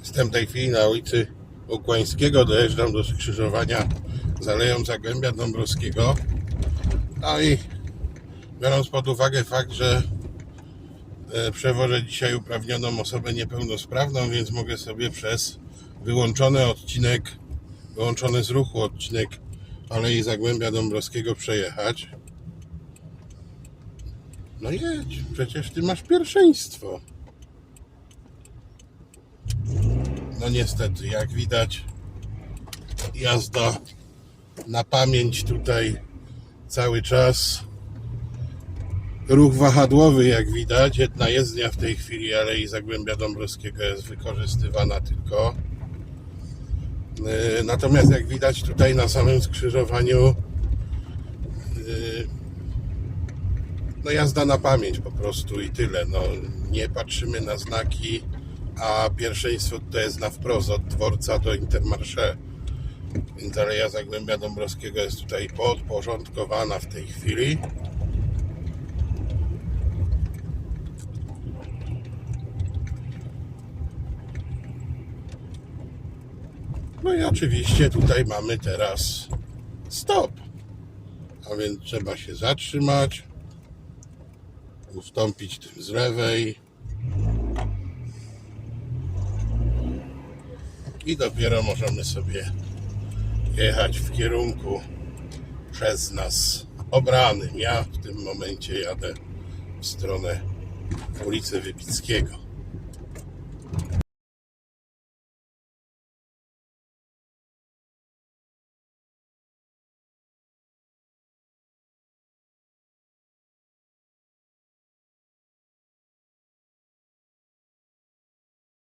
Jestem w tej chwili na ulicy Ukłańskiego, dojeżdżam do skrzyżowania z Aleją Zagłębia Dąbrowskiego. No i biorąc pod uwagę fakt, że e, przewożę dzisiaj uprawnioną osobę niepełnosprawną, więc mogę sobie przez wyłączony odcinek, wyłączony z ruchu odcinek Alei Zagłębia Dąbrowskiego przejechać. No jedź, przecież ty masz pierwszeństwo. No niestety, jak widać, jazda na pamięć tutaj cały czas. Ruch wahadłowy, jak widać. Jedna jezdnia w tej chwili Alei Zagłębia Dąbrowskiego jest wykorzystywana tylko. Yy, Natomiast jak widać tutaj na samym skrzyżowaniu yy, no jazda na pamięć po prostu i tyle. No, nie patrzymy na znaki, a pierwszeństwo to jest na wprost od dworca do Intermarché. Więc Aleja Zagłębia Dąbrowskiego jest tutaj podporządkowana w tej chwili. No i oczywiście tutaj mamy teraz stop. A więc trzeba się zatrzymać, ustąpić tym z lewej i dopiero możemy sobie jechać w kierunku przez nas obranym. Ja w tym momencie jadę w stronę ulicy Wybickiego.